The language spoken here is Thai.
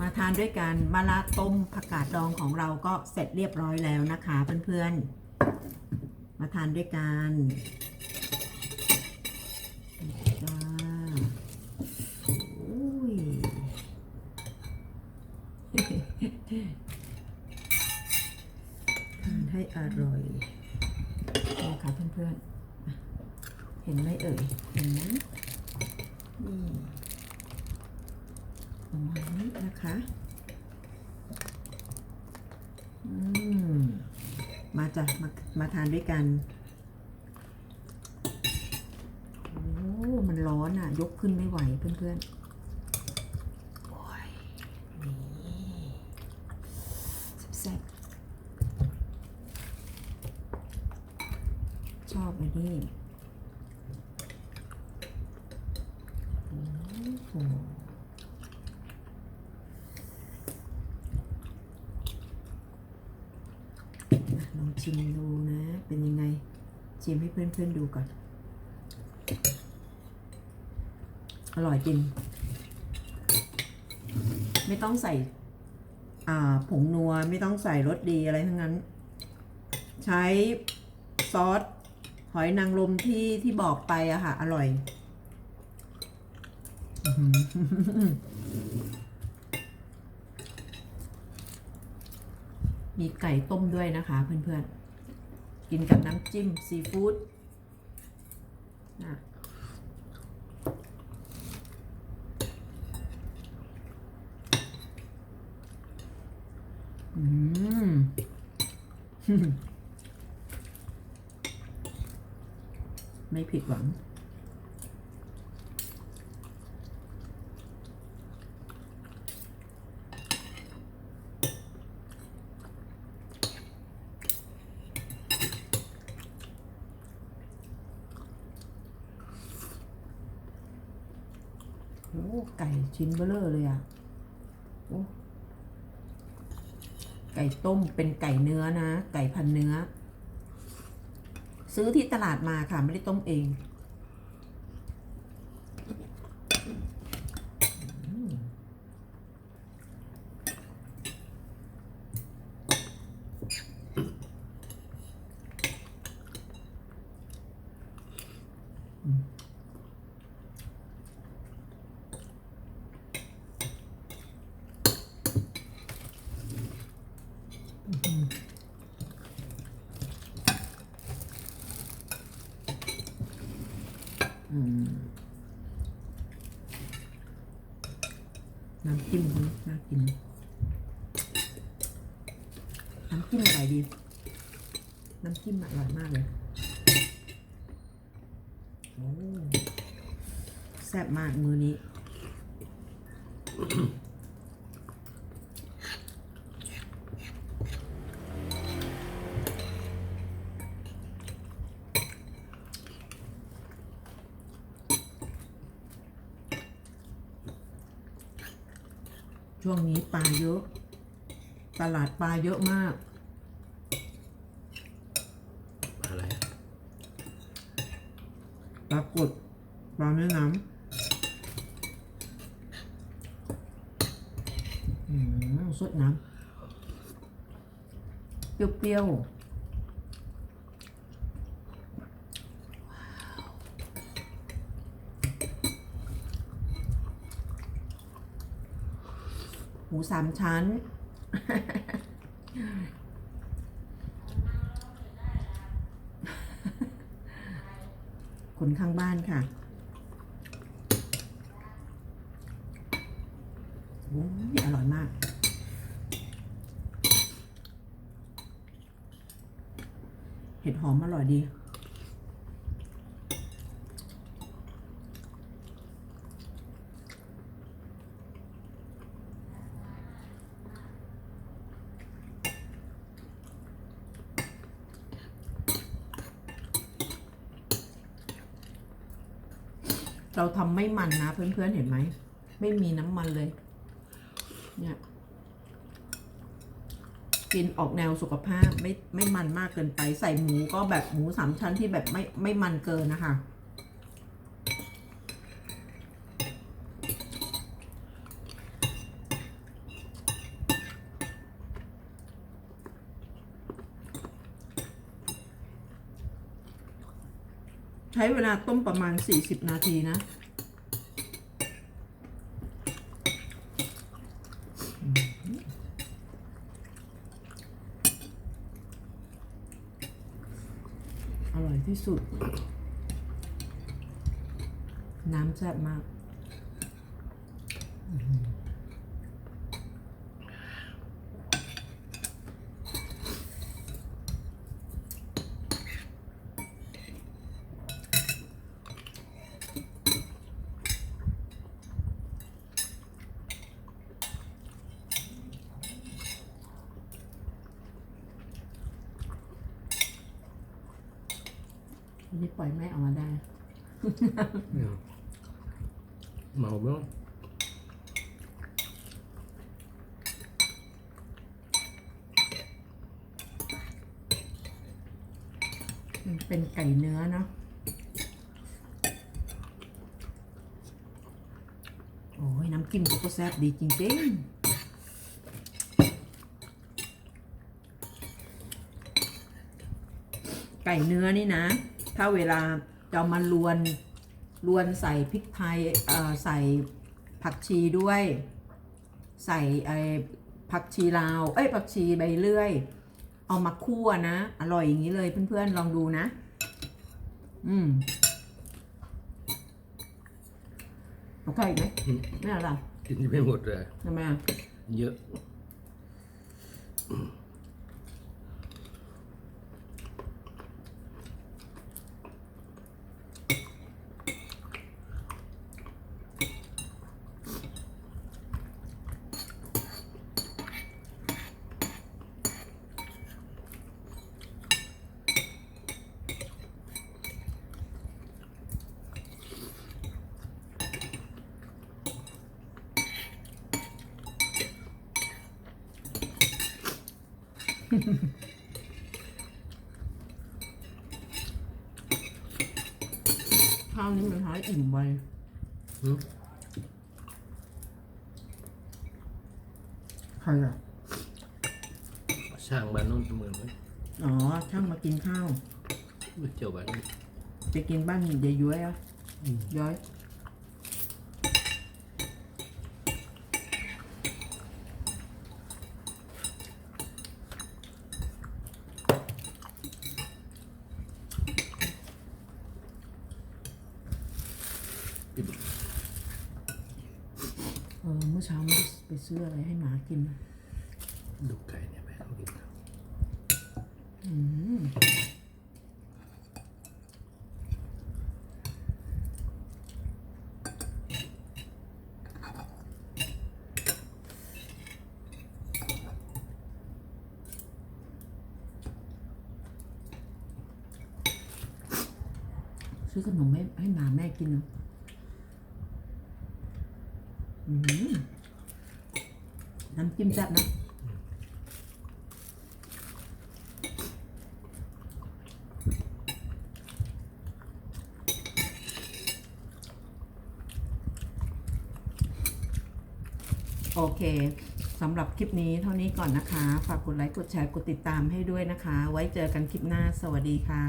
มาทานด้วยกันมะระต้มผักกาดดองของเราก็เสร็จเรียบร้อยแล้วนะคะเพื่อนๆ มาทานด้วยกันจ้าโอ้ยทานให้อร่อยนี่ค่ะเพื่อนๆ เห็นไหมเอ่ย เห็นไหมนี่ ประมาณนี้นะคะ อืม มาจ้ะมามาทานด้วยกัน โอ้มันร้อนอะ ยกขึ้นไม่ไหวเพื่อนๆโอ้ยนี่แซ่บชอบอันนี้โอ้โหอะลอง ชิมดูนะ เป็นยังไง ชิมให้เพื่อนๆดูก่อน อร่อยจริง ไม่ต้องใส่ อ่า ผงนัว ไม่ต้องใส่รสดีอะไรทั้งนั้น ใช้ซอสหอยนางรมที่ที่บอกไปอะค่ะ อร่อยอื้อหือ มีไก่ต้มด้วยนะคะเพื่อนๆ กินกับน้ำจิ้มซีฟู้ดนะอืมไม่ผิดหวัง ไก่ชิ้นเบลอเลยอะโอ้ไก่ต้มเป็นไก่เนื้อนะ ไก่พันเนื้อ ซื้อที่ตลาดมาค่ะ ไม่ได้ต้มเองอืมอืมอืม อืม น้ำจิ้มเขาน่ากิน น้ำจิ้มอร่อยดี น้ำจิ้มอร่อยมากเลยโอ้แซ่บมากมือนี้ ช่วงนี้ปลาเยอะ ตลาดปลาเยอะมากอะไรอะปลากดปลาแม่น้ำอืมสดน้ำเปรี้ยวๆ หมูสามชั้น คนข้างบ้านค่ะโอ้ยอร่อยมาก เห็ดหอมอร่อยดี เราทำไม่มันนะเพื่อนๆเห็นไหม ไม่มีน้ำมันเลย เนี่ย กินออกแนวสุขภาพไม่ไม่มันมากเกินไป ใส่หมูก็แบบหมูสามชั้นที่แบบไม่ไม่มันเกินนะคะ ใช้เวลาต้มประมาณ 40 นาทีนะ อร่อยที่สุด น้ำแซ่บมาก นนี้ปล่อยแม่ออกมาได้ Ja. Maar wel. มันเป็นไก่เนื้อเนาะโอ้ยน้ำจิ้มเขาก็แซ่บดีจริงๆ ไก่เนื้อนี่นะ ถ้าเวลาจะเอามาลวนลวนใส่พริกไทยเอ่อใส่ผักชีด้วย ใส่ไอ้ผักชีลาว เอ้ยผักชีใบเลื่อย เอามาคั่วนะ อร่อยอย่างนี้เลยเพื่อนๆลองดูนะ อืมเอาข้าวอีกไหมอืมไม่เอาหรอกินไม่หมดเลยทำไมอะเยอะ ข้าวนี้มันท้ายอิ่มไวอืมใครอะ ช่างบ้านโน้นเหมือนไหมอ๋อ ช่างมากินข้าวไม่เจ้าบ้านนี้ ไปกินบ้านยายย้อยอะย้อย มื่อเช้าไม่ได้ไปซื้ออะไรให้หมากินดูไก่เนี่ยไปเขากินครับอืมซื้อขนมให้ให้หมาแม่กินเนาะ น้ำจิ้มแซ่บนะโอเคสำหรับคลิปนี้เท่านี้ก่อนนะคะ ฝากกดไลค์ กดแชร์ กดติดตามให้ด้วยนะคะ ไว้เจอกันคลิปหน้า สวัสดีค่ะ